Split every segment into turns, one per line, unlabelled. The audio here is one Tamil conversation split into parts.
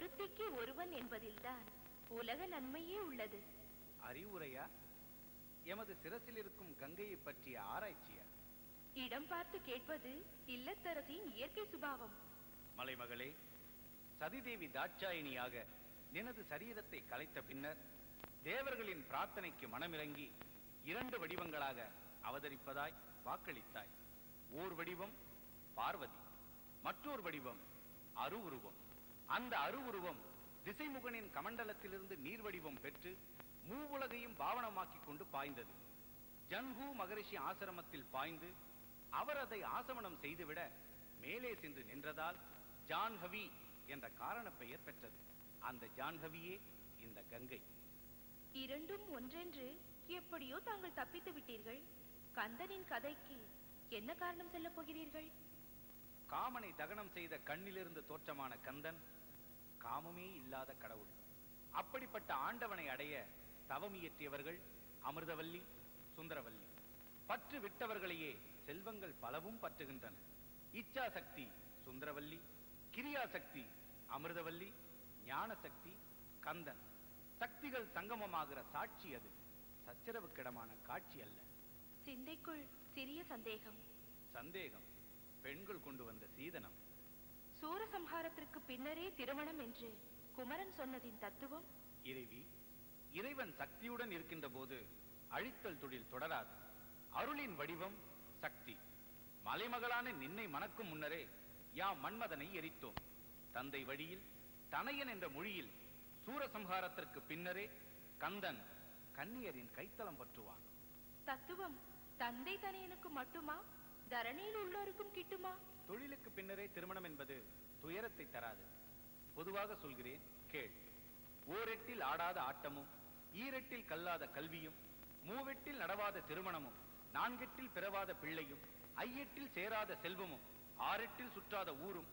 ஒருத்திக்கு ஒருவன் என்பதில்தான் உலக நன்மையே உள்ளது.
அறிவுரையா? எமது சிரசில் இருக்கும் கங்கையை பற்றிய ஆராய்ச்சியா?
இடம் பார்த்து கேட்பது இல்லத்தரசியின் இயற்கை சுபாவம்.
மலைமகளே சதிதேவி தாட்சாயினியாக நினது சரீரத்தை கலைத்த பின்னர் தேவர்களின் பிரார்த்தனைக்கு மனமிறங்கி இரண்டு வடிவங்களாக அவதரிப்பதாய் வாக்களித்தாய். ஓர் வடிவம் பார்வதி மற்றொரு வடிவம் அருவுருவம். அந்த அருவுருவம் திசைமுகனின் கமண்டலத்திலிருந்து நீர் வடிவம் பெற்று மூவுலகையும் பாவனமாக்கிக் கொண்டு பாய்ந்தது. ஜன்ஹூ மகரிஷி ஆசிரமத்தில் பாய்ந்து அவர் அதை ஆசமனம் செய்துவிட மேலே சென்று நின்றதால் ஜான்ஹவி என்ற காரண பெயர் பெற்றது. அந்த ஜான்ஹவியே இந்த கங்கை.
இரண்டும் ஒன்றென்று எப்படியோ தாங்கள் தப்பித்து விட்டீர்கள். கந்தனின் கதைக்கு என்ன காரணம் சொல்லப் போகிறீர்கள்?
காமனை தகனம் செய்த கண்ணிலிருந்து தோற்றமான கந்தன் காமமே இல்லாத கடவுள். அப்படிப்பட்ட ஆண்டவனை அடைய தவம் இயற்றியவர்கள் அமிர்தவல்லி சுந்தரவல்லி. பற்று விட்டவர்களையே செல்வங்கள் பலவும் பற்றுகின்றன. இச்சா சக்தி சுந்தரவல்லி கிரியா சக்தி அமிர்தவல்லி ஞான சக்தி கந்தன். சக்திகள் சங்கமமாகிற சாட்சி அது. சச்சரவுக்கிடமான காட்சி அல்ல.
சிந்தைக்குள் சிறிய சந்தேகம்.
சந்தேகம். பெண்கள் கொண்டு வந்த சீதனம்.
சூரசம்ஹாரத்திற்கு பின்னரே திருமணம் என்று குமரன் சொன்னதின் தத்துவம்?
இறைவி இறைவன் சக்தியுடன் இருக்கின்ற போது அழித்தல் தொழில் தொடராது. அருளின் வடிவம் சக்தி. மலைமகளான நின்னை மணக்கும் முன்னரே யாம் மன்மதனை எரித்தோம். தந்தை வழியில் தனையன் என்ற மொழியில் சூரசம்ஹாரத்திற்கு பின்னரே கந்தன் கன்னியரின் கைத்தலம் பற்றுவான்.
தத்துவம் தந்தை தனையனுக்கு மட்டுமா? தரணியில் உள்ளோருக்கும் கிட்டுமா?
தொழிலுக்கு பின்னரே திருமணம் என்பது துயரத்தை தராது. பொதுவாக சொல்கிறேன் கேள். ஓரெட்டில் ஆடாத ஆட்டமும் ஈரெட்டில் கல்லாத கல்வியும் மூவெட்டில் நடவாத திருமணமும் நான்கெட்டில் பிறவாத பிள்ளையும் ஐயெட்டில் சேராத செல்வமும் ஆறெட்டில் சுற்றாத ஊரும்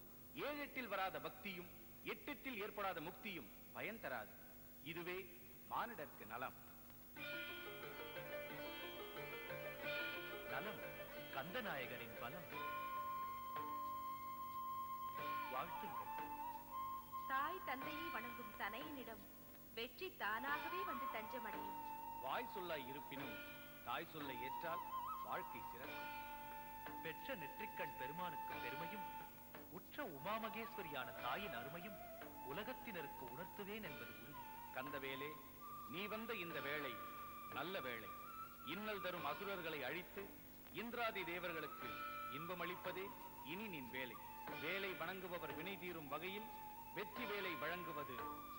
ஏழெட்டில் வராத பக்தியும் எட்டெட்டில் ஏற்படாத முக்தியும் பயன் தராது. இதுவே மானிடர்க்கு நலம்.
நலம் கந்தநாயகனின் பலம். வாழ்த்துங்கள்.
தாய் தந்தையை வணங்கும் தனையனிடம் வெற்றி தானாகவே வந்து தஞ்சமடையும்.
வாய் சொல்லாய் இருப்பினும் தாய் சொல்லை ஏற்றால் வாழ்க்கை சிறக்கும்.
பெற்ற நெற்றிக்கண் பெருமானுக்கு பெருமையும் உற்ற உமாமகேஸ்வரியான தாயின் அருமையும் உலகத்தினருக்கு உணர்த்துவேன் என்பது உறுதி.
கந்தவேலே நீ வந்த இந்த வேளை நல்ல வேளை. இன்னல் தரும் அசுரர்களை அழித்து இந்திராதி தேவர்களுக்கு இன்பமளிப்பதே இனி நின் வேலை. வேலை வணங்குபவர் வினை தீரும் வகையில் வெற்றி வேலை வழங்குவது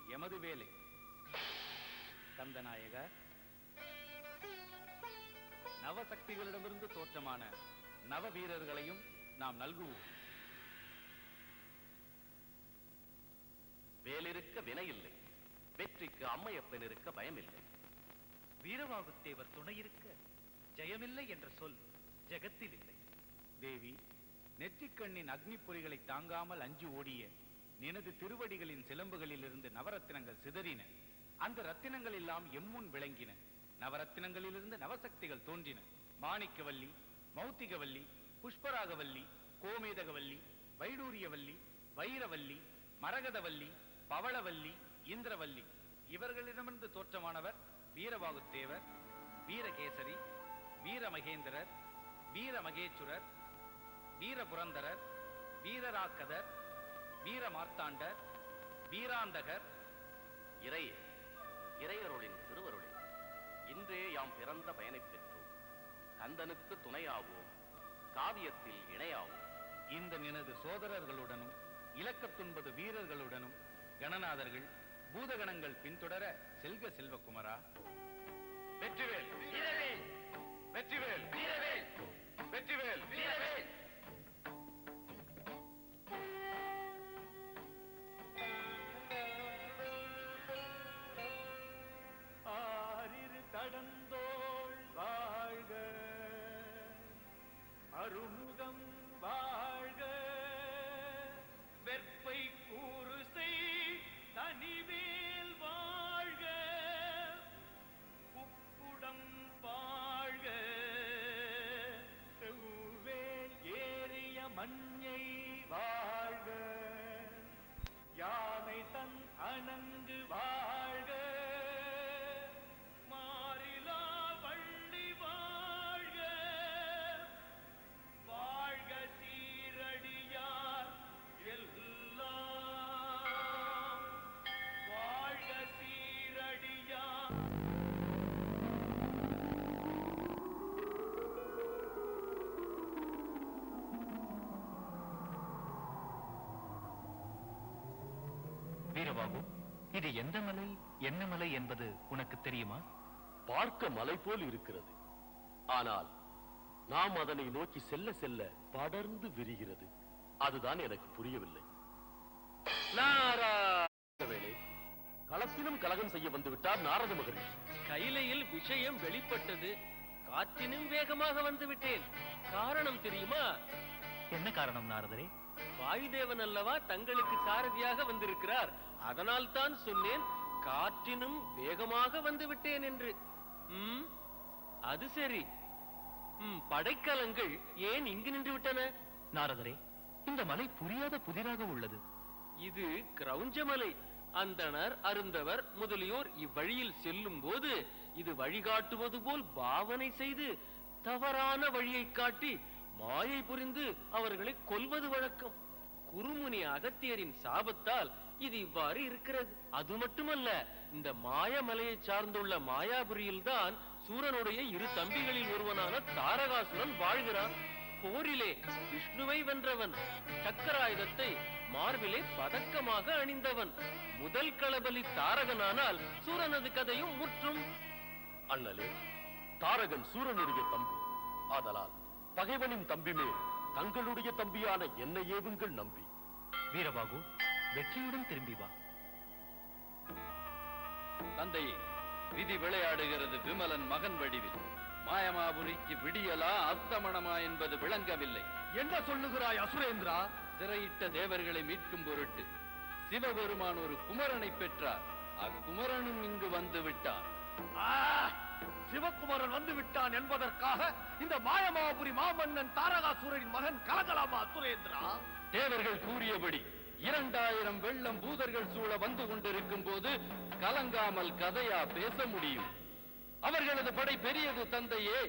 எமது வேலை. கந்தநாயக நவசக்திகளிடமிருந்து தோற்றமான நவ வீரர்களையும் நாம் நல்குவோம்.
வேலிருக்க வினையில்லை வெற்றிக்கு அம்மையப்பன் இருக்க பயமில்லை.
வீரவாகுத்தேவர் துணையிருக்க ஜெயமில்லை என்ற சொல் ஜெகத்தில் இல்லை.
நெற்றிக்கண்ணின் அக்னி பொறிகளை தாங்காமல் அஞ்சு ஓடிய நினது திருவடிகளின் சிலம்புகளில் இருந்து நவரத்தினங்கள் சிதறின. அந்த ரத்தினங்கள் எல்லாம் எம்முன் விளங்கின. நவரத்தினங்களிலிருந்து நவசக்திகள் தோன்றின. மாணிக்கவல்லி மௌத்திகவல்லி புஷ்பராகவல்லி கோமேதகவல்லி வைடூரியவல்லி வைரவல்லி மரகதவல்லி பவளவல்லி இந்திரவல்லி. இவர்களிடமிருந்து தோற்றமானவர் வீரபாகுத்தேவர் வீரகேசரி வீரமகேந்திரர் வீரமகேச்சுரர் வீரபுரந்தரர் வீரராக்கதர் வீரமார்த்தாண்டர் வீராந்தகர்
இறையே இறையருளின் திருவருளில் இன்றே யாம் பிறந்த பயனைப் பெற்றோம். கந்தனுக்கு துணையாவோம் காவியத்தில் இணையாவோம்.
இந்த நினது சோதரர்களுடனும் இலக்கத்துன்பது வீரர்களுடனும் கணநாதர்கள் பூதகணங்கள் பின்தொடர செல்க செல்வகுமரா? வெற்றிவேல் வீரவேல் வெற்றிவேல் வீரவேல் வெற்றிவேல் வீரவேல்.
அருமுகம் வீரபாபு இது எந்த மலை என்ன மலை என்பது உனக்கு தெரியுமா?
பார்க்க மலை போல் இருக்கிறது. ஆனால் நாம் அதனை நோக்கி செல்ல செல்ல படர்ந்து விரிகிறது. அதுதான் எனக்கு புரியவில்லை. களத்திலும் கலகம் செய்ய வந்து விட்டார் நாரத மகரிஷி.
கைலையில் விஷயம் வெளிப்பட்டது. காற்றினும் வேகமாக வந்து விட்டேன். காரணம் தெரியுமா?
என்ன காரணம் நாரதரே?
வாயுதேவன் அல்லவா தங்களுக்கு சாரதியாக வந்திருக்கிறார்? அதனால் தான் சொன்னேன் காற்றினும் வேகமாக வந்து விட்டேன் என்று. ம், அது சரி. ம், படைக்கலங்கள் ஏன் இங்கு நின்று விட்டன?
நாரதரே இந்த மலை புரியாத புதிராக உள்ளது.
இது கிரௌஞ்சமலை. அந்தணர் அருந்தவர் முதலியோர் இவ்வழியில் செல்லும் போது இது வழிகாட்டுவது போல் பாவனை செய்து தவறான வழியை காட்டி மாயை புரிந்து அவர்களை கொல்வது வழக்கம். குருமுனி அகத்தியரின் சாபத்தால் இது இவ்வாறு இருக்கிறது. அது மட்டுமல்ல இந்த மாயமலையை சார்ந்துள்ள மாயாபுரியில்தான் சூரனுடைய இரு தம்பிகளில் ஒருவனான தாரகாசுரன் வாழ்கிறான். போரிலே விஷ்ணுவை வென்றவன் சக்கராயுதத்தை மார்பிலே பதக்கமாக அணிந்தவன். முதல் களபலி தாரகனானால் சூரனது கதையும் முற்றும்.
அண்ணலே தாரகன் சூரனுடைய தம்பி. ஆதலால் பகைவனின் தம்பி மேல் தங்களுடைய தம்பியான என்னை ஏவுங்கள் நம்பி.
வீரபாகு வெற்றியுடன் திரும்பி வா.
தந்தையே விதி விளையாடுகிறது விமலன் மகன் வடிவில். மாயமாபுரிக்கு விடியலா அஸ்தமனமா என்பது விளங்கவில்லை.
என்ன சொல்லுகிறாய் அசுரேந்திரா?
சிறையிட்ட தேவர்களை மீட்கும் பொருட்டு சிவபெருமான் ஒரு குமரனை பெற்றார். அக்குமரனும் இங்கு வந்து விட்டான்.
ஆ! சிவகுமாரன் வந்து விட்டான் என்பதற்காக இந்த மாயமாபுரி மாமன்னன் தாரகாசுரரின் மகன் கலகலாமா அசுரேந்திரா?
தேவர்கள் கூறியபடி இரண்டாயிரம் வெள்ளம் பூதர்கள் சூழ வந்து கொண்டிருக்கும் போது கலங்காமல் கதையா பேச முடியும். அவர்களது படை பெரியது தந்தையே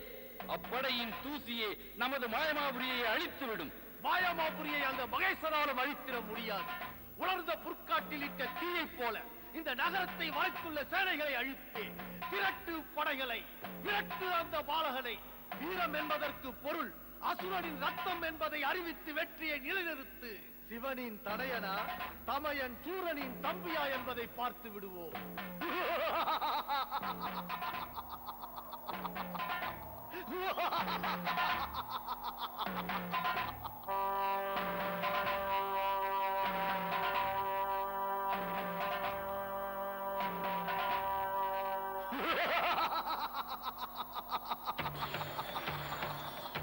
அப்படையின் தூசியே நமது மாயமாபுரியை அழித்துவிடும்.
மாயமாபுரியை அந்த மகேஸ்வராலும் அழித்திட முடியாது. உலர்ந்த புற்காட்டில் இட்ட தீயைப் போல இந்த நகரத்தை வாழ்த்துள்ள சேனைகளை அழித்தேன். திரட்டு படைகளை திரட்டு அந்த பாலகனை. வீரம் என்பதற்கு பொருள் அசுரனின் ரத்தம் என்பதை அறிவித்து வெற்றியை நிலைநிறுத்து. சிவனின் தடையனா தமையன் சூரனின் தம்பியா என்பதை பார்த்து விடுவோம்.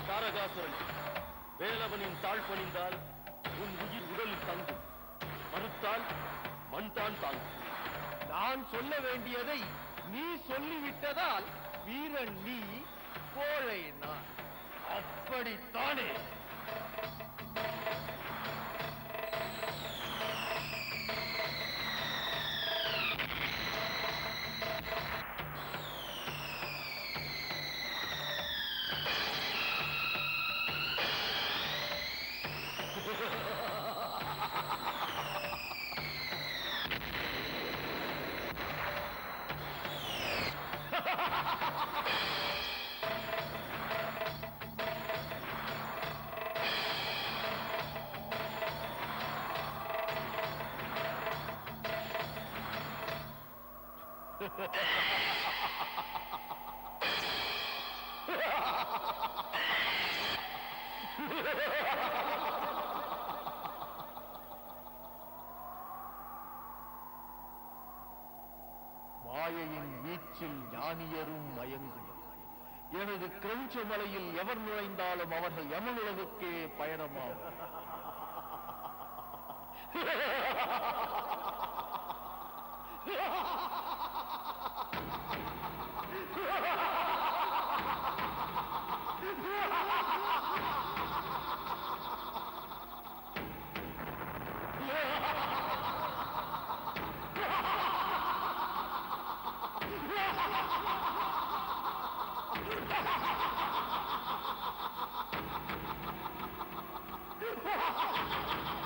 தாரகாசுரன் வேலவனின் தாழ் பணிந்தால் உன் உயிர் உடலில் தங்கும். மறுத்தால் மண் தான் தாங்கும்.
நான் சொல்ல வேண்டியதை நீ சொல்லிவிட்டதால் வீரன் நீ கோழை நான் அப்படித்தானே? ஞானியரும் மயங்கும் எனது கிரஞ்ச மலையில் எவர் நுழைந்தாலும் அவர்கள் எமனுலகுக்கே பயணமாகும் Ha ha ha ha! Ha ha ha!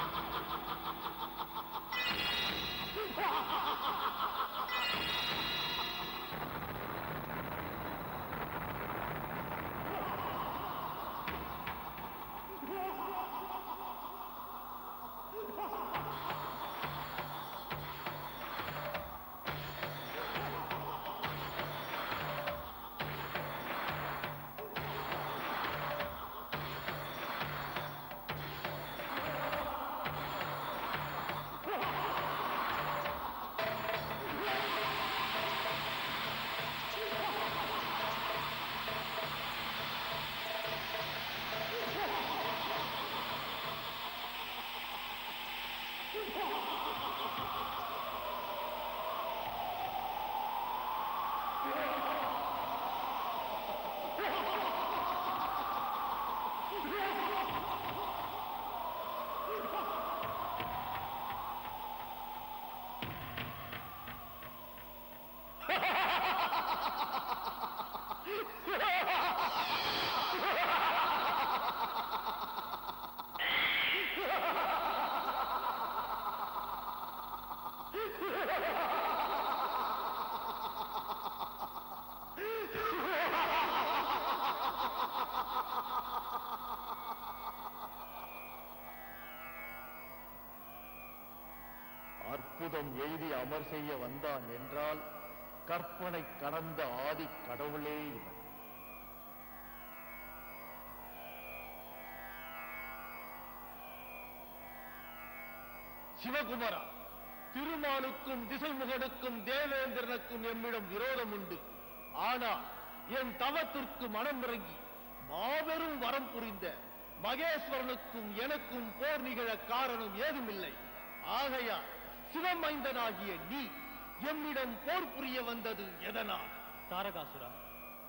அற்புதம் எழுதி அமர் செய்ய வந்தான் என்றால் கற்பனை கடந்த ஆதி கடவுளே இவன். சிவகுமரா திருமாலுக்கும் திசைமுகனுக்கும் தேவேந்திரனுக்கும் எம்மிடம் விரோதம் உண்டு. ஆனால் என் தவத்திற்கு மனம் இறங்கி மாபெரும் வரம் புரிந்த மகேஸ்வரனுக்கும் எனக்கும் போர் நிகழ காரணம் ஏதுமில்லை. ஆகையால் சிவமைந்தனாகிய நீ எம்மிடம் போர் புரிய வந்தது எதனால்?
தாரகாசுரா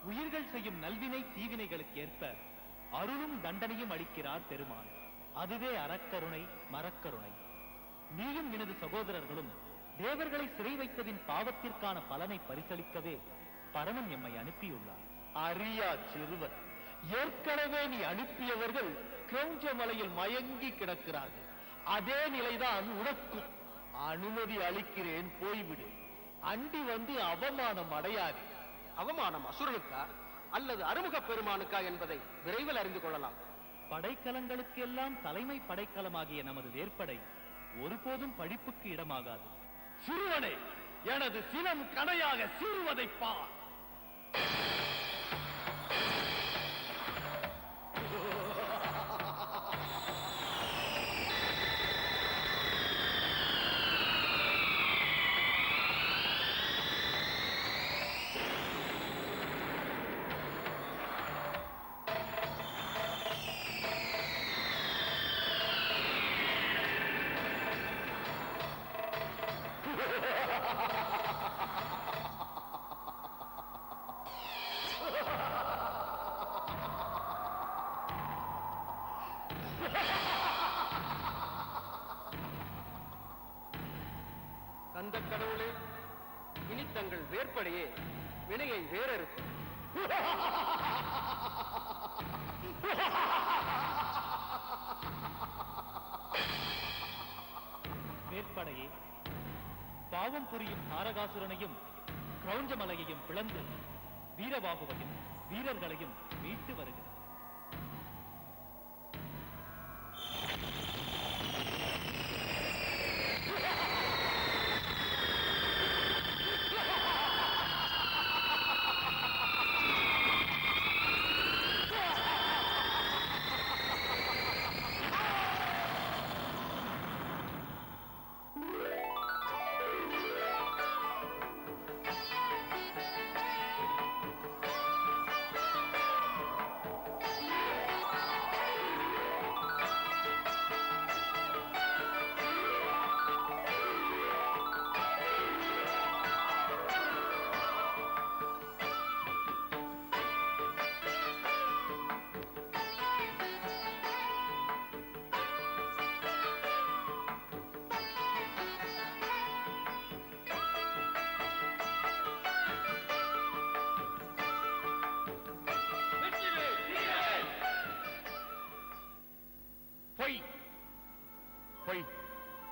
உயிர்கள் செய்யும் நல்வினை தீவினைகளுக்கு ஏற்ப அருளும் தண்டனையும் அளிக்கிறார் பெருமான். அதுவே அறக்கருணை மரக்கருணை நீயும் எனது சகோதரர்களும் தேவர்களை சிறை வைத்ததின் பாவத்திற்கான பலனை பரிசளிக்கவே பரமன் எம்மை அனுப்பியுள்ளார்.
அறியா சிறுவன் ஏற்கனவே நீ அனுப்பியவர்கள் கிரௌஞ்ச மலையில் மயங்கி கிடக்கிறார்கள். அதே நிலைதான் உனக்கும். அனுமதி அளிக்கிறேன் போய்விடு. அண்டி வந்து அவமானம் அடையாதே.
அவமானம் அசுரனுக்கா? அல்லது அருமுக பெருமானுக்கா என்பதை விரைவில் அறிந்து கொள்ளலாம்.
படைக்கலங்களுக்கெல்லாம் தலைமை படைக்கலமாகிய நமது வேற்படை ஒருபோதும் பழிப்புக்கு இடமாகாது.
சிறுவனே எனது சினம் கடையாக சீறுவதை பார்.
வேற்படையே வினையை வேறறுக்கும்
வேற்படையே பாவம் புரியும் தாரகாசுரனையும் கிரௌஞ்சமலையையும் பிளந்து வீரவாகுவையும் வீரர்களையும் மீட்டு வருகிறது.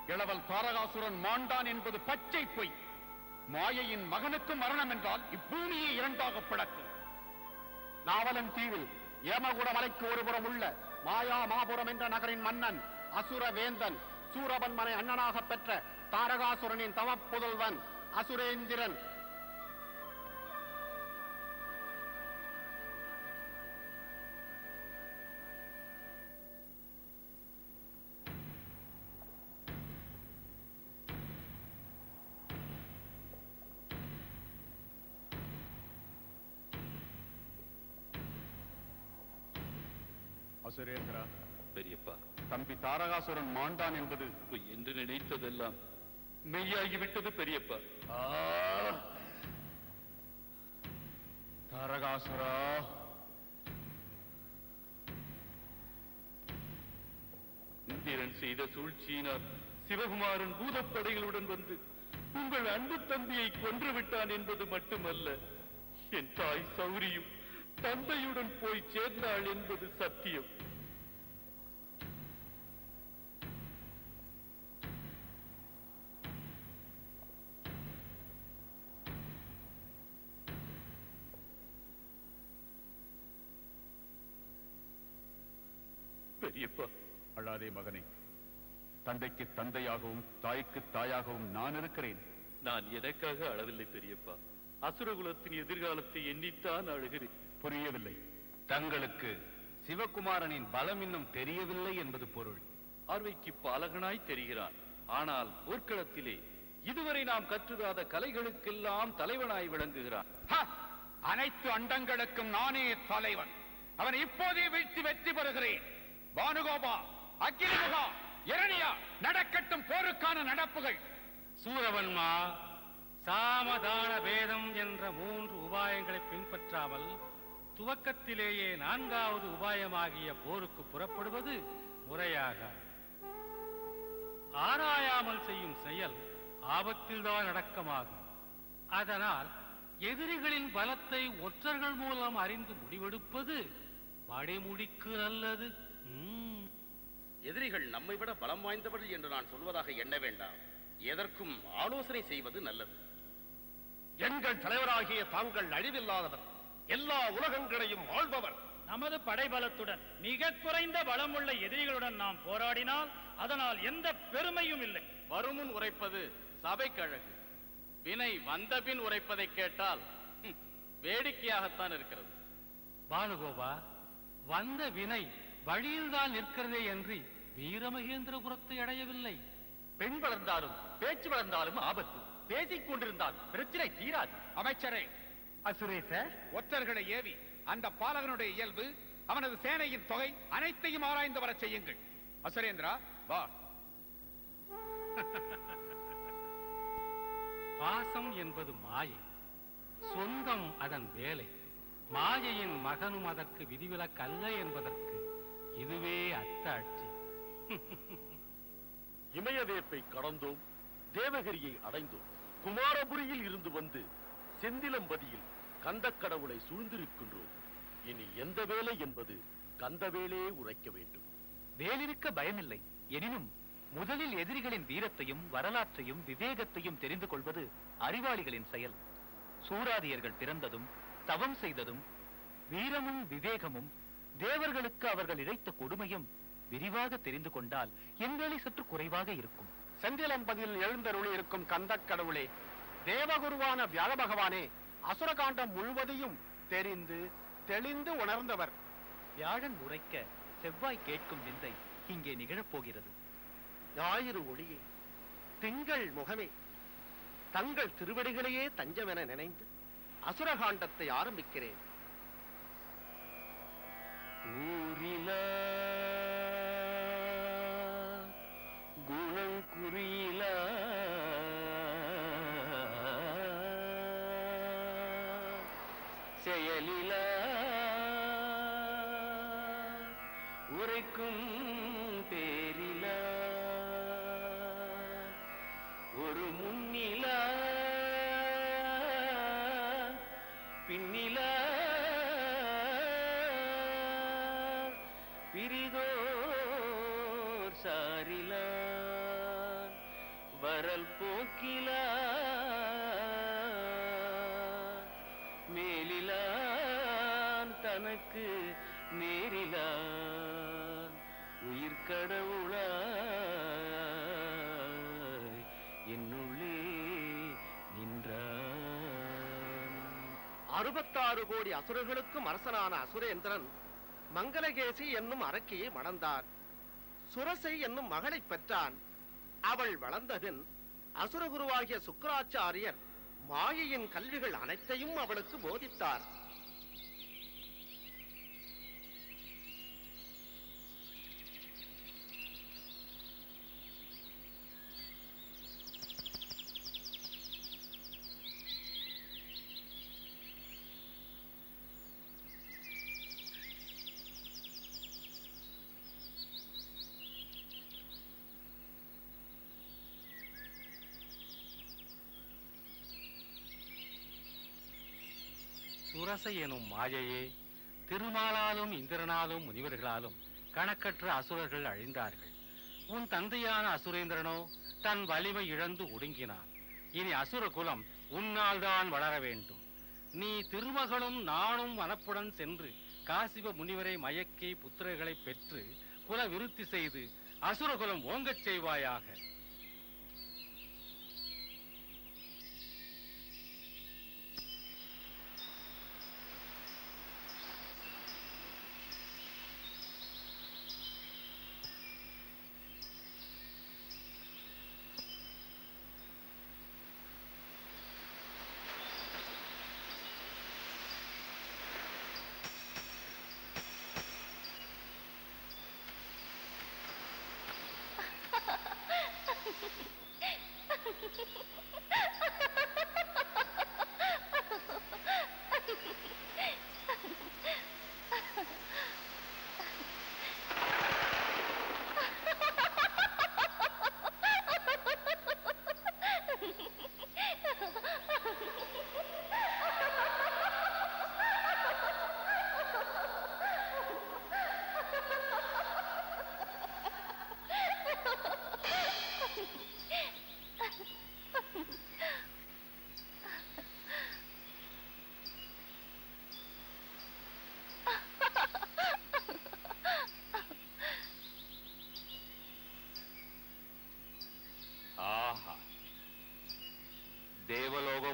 இளவல் தாரகாசுரன் மாண்டான் என்பது பச்சை பொய். மாயையின் மகனுக்கு மரணம் என்றால் இப்பூமியை இரண்டாக பிளக்கும். நாவலன் தீவில் ஏமகுட மலைக்கு ஒருபுறம் உள்ள மாயா மாபுரம் என்ற நகரின் மன்னன் அசுர வேந்தன் சூரபன்மனை அண்ணனாக பெற்ற தாரகாசுரனின் தவப்புதல்வன் அசுரேந்திரன் அசுரேந்திரா
பெரியப்பா.
தம்பி தாரகாசுரன் மாண்டான் என்பது
என்று நினைத்ததெல்லாம் மெய்யாகிவிட்டது பெரியப்பா!
தாரகாசுரா.
இந்திரன் செய்த சூழ்ச்சியினால் சிவகுமாரன் பூதப்படைகளுடன் வந்து உங்கள் அன்பு தம்பியை கொன்று விட்டான் என்பது மட்டுமல்ல என் தாய் சௌரியும் தந்தையுடன் போய் சேர்ந்தாள் என்பது சத்தியம். பெரியப்பா
அழாதே மகனே. தந்தைக்கு தந்தையாகவும் தாய்க்கு தாயாகவும் நான் இருக்கிறேன்.
நான் எதற்காக அழவில்லை பெரியப்பா? அசுரகுலத்தின் எதிர்காலத்தை எண்ணித்தான் அழுகிறேன்.
புரியவில்லை.
தங்களுக்கு சிவகுமாரனின் பலம் இன்னும் தெரியவில்லை என்பது பொருள்.
பார்வைக்கு பாலகனாய் தெரிகிறான். ஆனால் போர்க்களத்திலே இதுவரை நாம் கற்றுதாத கலைகளுக்கெல்லாம் தலைவனாய் விளங்குகிறான்!
அனைத்து அண்டங்களுக்கும் நானே தலைவன். அவன் இப்போதே வீழ்த்தி வெற்றி பெறுகிறேன். பானுகோபா அக்கினிமுகா இரணியா நடக்கட்டும் போருக்கான நடப்புகள்.
சூரவன்மா சாமதான பேதம் என்ற மூன்று உபாயங்களை பின்பற்றாமல் துவக்கத்திலேயே நான்காவது உபாயமாகிய போருக்கு புறப்படுவது முறையாக. ஆராயாமல் செய்யும் செயல் ஆபத்தில்தான் அடக்கமாகும். அதனால் எதிரிகளின் பலத்தை ஒற்றர்கள் மூலம் அறிந்து முடிவெடுப்பது மடைமுடிக்கு நல்லது.
எதிரிகள் நம்மை விட பலம் வாய்ந்தவர்கள் என்று நான் சொல்வதாக எண்ண வேண்டாம். எதற்கும் ஆலோசனை செய்வது நல்லது.
எங்கள் தலைவராகிய தாங்கள் அழிவில்லாதவர். எல்லா உலகங்களையும் ஆள்பவர்.
நமது படைபலத்துடன் மிக குறைந்த பலமுள்ள எதிரிகளுடன் நாம் போராடினால் அதனால் எந்த பெருமையும் இல்லை.
வருமுன் உரைப்பது சபைக்கழகு. வினை வந்தபின் உரைப்பதை கேட்டால் வேடிக்கையாகத்தான் இருக்கிறது.
பானுகோபா வந்த வினை வழியில்தான் நிற்கிறதே என்று வீரமகேந்திரபுரத்தை அடையவில்லை.
பெண் வளர்ந்தாலும் பேச்சு வளர்ந்தாலும் ஆபத்து. பேசிக் கொண்டிருந்தால் பிரச்சனை தீராது.
அமைச்சரே
அசுரேச
ஒற்றர்களை ஏவி அந்த பாலகனுடைய இயல்பு அவனது சேனையின் தொகை அனைத்தையும் ஆராய்ந்து வரச் செய்யுங்கள். அசுரேந்திரா வா.
பாசம் என்பது மாயை. சொந்தம் அதன் வேலை. மாயையின் மகனும் அதற்கு விதிவிலக்கல்ல என்பதற்கு இதுவே அத்தாட்சி.
இமயவேப்பை கடந்தோம் தேவகிரியை அடைந்தோம். குமாரபுரியில் இருந்து வந்து செந்திலம்பதியில் கந்தக் கடவுளை சூழ்ந்திருக்கின்றோம். இனி எந்த வேலை என்பது கந்தவேலே உரைக்க வேண்டும்.
வேலிருக்க பயமில்லை. எனினும் முதலில் எதிரிகளின் வீரத்தையும் வரலாற்றையும் விவேகத்தையும் தெரிந்து கொள்வது அறிவாளிகளின் செயல். சூராதியர்கள் பிறந்ததும் தவம் செய்ததும் வீரமும் விவேகமும் தேவர்களுக்கு அவர்கள் இழைத்த கொடுமையும் விரிவாக தெரிந்து கொண்டால் என் சற்று குறைவாக இருக்கும்.
செந்திலம்பதியில் எழுந்தருளி இருக்கும் கந்தக் கடவுளே தேவகுருவான வியாழ பகவானே அசுரகாண்டம் முழுவதையும் தெரிந்து தெளிந்து உணர்ந்தவர்.
வியாழன் உரைக்க செவ்வாய் கேட்கும் விந்தை இங்கே நிகழப்போகிறது.
ஞாயிறு ஒளியே திங்கள் முகமே தங்கள் திருவடிகளையே தஞ்சமென நினைந்து அசுரகாண்டத்தை ஆரம்பிக்கிறேன். செயலிலா உரைக்கும் பேரிலா. ஒரு முன்னிலா. பின்னிலா. பிரிதோர் சாரிலா. வரல் போக்கிலா. மேலிலான் நேரிலா? உயிர் கடவுளா? என்னுள்ளே நின்றான் அறுபத்தாறு கோடி அசுரர்களுக்கும் அரசனான அசுரேந்திரன் மங்களகேசி என்னும் அரக்கியை மணந்தார். சுரசை என்னும் மகளை பெற்றான். அவள் வளர்ந்தபின் அசுரகுருவாகிய சுக்கராச்சாரியர் மாயையின் கல்விகள் அனைத்தையும் அவளுக்கு போதித்தார்.
சுரசை எனும் மாயையே திருமாலாலும் இந்திரனாலும் முனிவர்களாலும் கணக்கற்ற அசுரர்கள் அழிந்தார்கள். உன் தந்தையான அசுரேந்திரனோ தன் வலிமை இழந்து ஒடுங்கினான். இனி அசுர குலம் உன்னால் தான் வளர வேண்டும். நீ திருமகளும் நானும் வனப்புடன் சென்று காசிப முனிவரை மயக்கி புத்திரர்களை பெற்று குல விருத்தி செய்து அசுரகுலம் ஓங்கச் செய்வாயாக.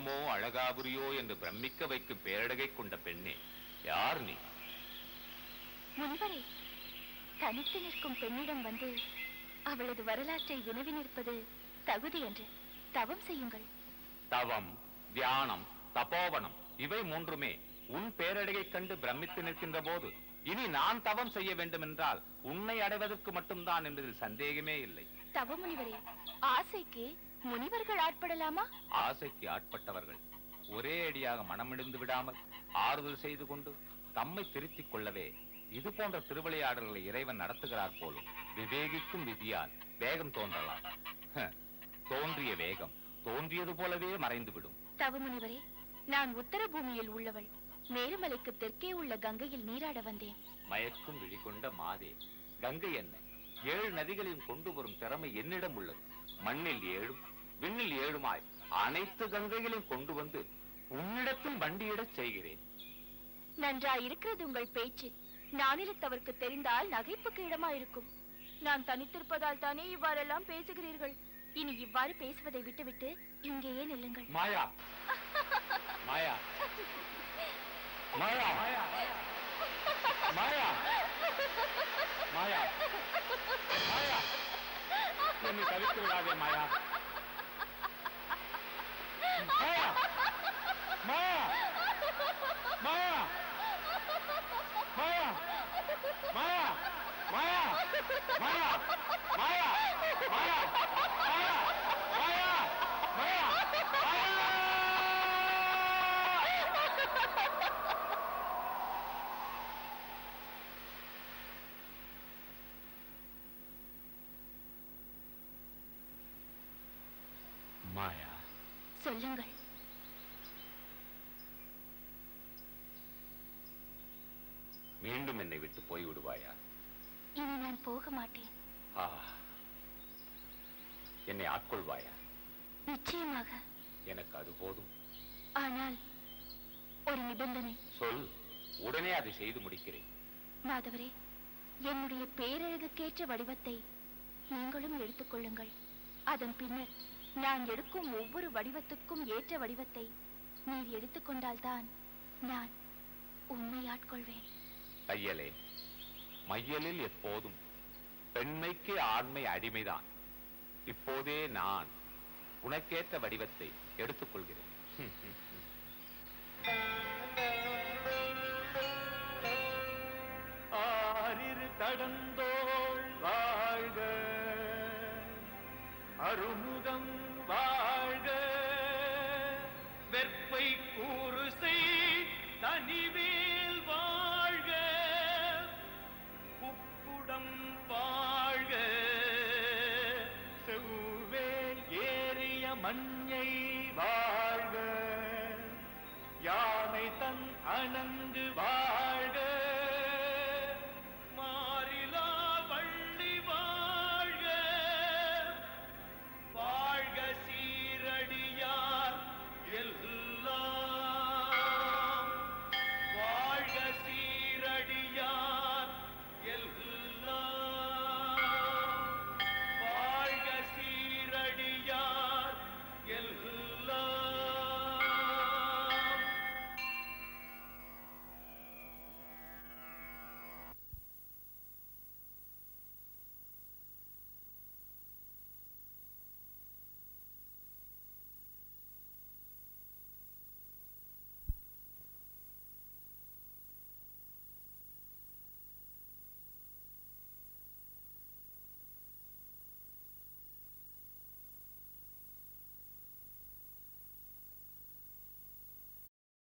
தேவலோகமோ அழகாபுரியோ என்று பிரமிக்க வைக்கும் பேரழகை கொண்ட பெண்ணே யார் நீ?
முனிவரே தனித்து நிற்கும் பெண்ணிடம் வந்து அவளது வரலாற்றை வினவி நிற்பது தகுதி என்று தவம் செய்யுங்கள்.
தவம் தியானம் தபோவனம் இவை மூன்றுமே உன் பேரழகைக் கண்டு பிரமித்து நிற்கின்ற போது இனி நான் தவம் செய்ய வேண்டுமென்றால் உன்னை அடைவதற்கு மட்டும்தான் என்பதில் சந்தேகமே இல்லை.
தவ முனிவரே ஆசைக்கு முனிவர்கள் ஆட்படலாமா?
ஆசைக்கு ஆட்பட்டவர்கள் ஒரே அடியாக மனமிடிந்து விடாமல் ஆறுதல் செய்து கொண்டு தம்மை திருத்திக் கொள்ளவே இது போன்ற திருவிளையாடல்களை இறைவன் நடத்துகிறார் போலும் விவேகிக்கும் விதியால் வேகம் தோன்றலாம். தோன்றிய வேகம் தோன்றியது போலவே மறைந்துவிடும்.
தவ முனிவரே நான் உத்தர பூமியில் உள்ளவள். மேருமலைக்கு தெற்கே உள்ள கங்கையில் நீராட வந்தேன்.
மயக்கும் விழி கொண்ட மாதே கங்கை என்ன? ஏழு நதிகளையும் கொண்டு வரும் திறமை என்னிடம் உள்ளது. மண்ணில் ஏழும் விண்ணில் ஏழுமாய் அனைத்து கங்கைகளையும் கொண்டு வந்து உன்னிடத்தில் வண்டியிடச் செய்கிறேன்.
நன்றா இருக்கிறது உங்கள் பேச்சு. நானிலத்தவர்க்கு தெரிந்தால் நகைப்புக்கு இடமா இருக்கும் நான் தனித்திருப்பதால் தானே இவ்வாறெல்லாம் பேசுகிறீர்கள். இனி இவ்வாறு பேசுவதை விட்டுவிட்டு இங்கேயே நில்லுங்கள்.
மாயா. மாயா. மாயா. மாயா. மாயா. மாயா. மாயா என்னை தவிர்த்து விடாதே மாயா. மாயா மாயா மாயா மாயா மாயா மாயா மாயா மாயா மாயா மாயா மாயா மாயா மாயா
சொல்லுங்கள்.
மீண்டும் என்னை விட்டு போய் விடுவாயா
இனி நான் போக மாட்டேன்.
என்னை ஆட்கொள்வாயா?
நிச்சயமாக.
எனக்கு அது போதும்.
ஆனால் ஒரு நிபந்தனை.
சொல். உடனே அதை செய்து முடிக்கிறேன்.
மாதவரே என்னுடைய பேரழகுக்கேற்ற வடிவத்தை நீங்களும் எடுத்துக்கொள்ளுங்கள் அதன் பின்னர் நான் எடுக்கும் ஒவ்வொரு வடிவத்துக்கும் ஏற்ற வடிவத்தை நீர் எடுத்துக்கொண்டால்தான் நான் உண்மை ஆட்கொள்வேன்.
தையலே மையலில் எப்போதும் பெண்மைக்கு ஆண்மை அடிமைதான். இப்போதே நான் உனக்கேற்ற வடிவத்தை எடுத்துக்கொள்கிறேன்.
ஆறிரு தடந்தோள் வாழ்க. அருமுகம் வாழ்க. வெப்பை கூறு செய் தனிவேல் வாழ்க. உப்புடம் வாழ்க. செவ்வேல் ஏறிய மஞ்சை வாழ்க. யானை தன் அனந்த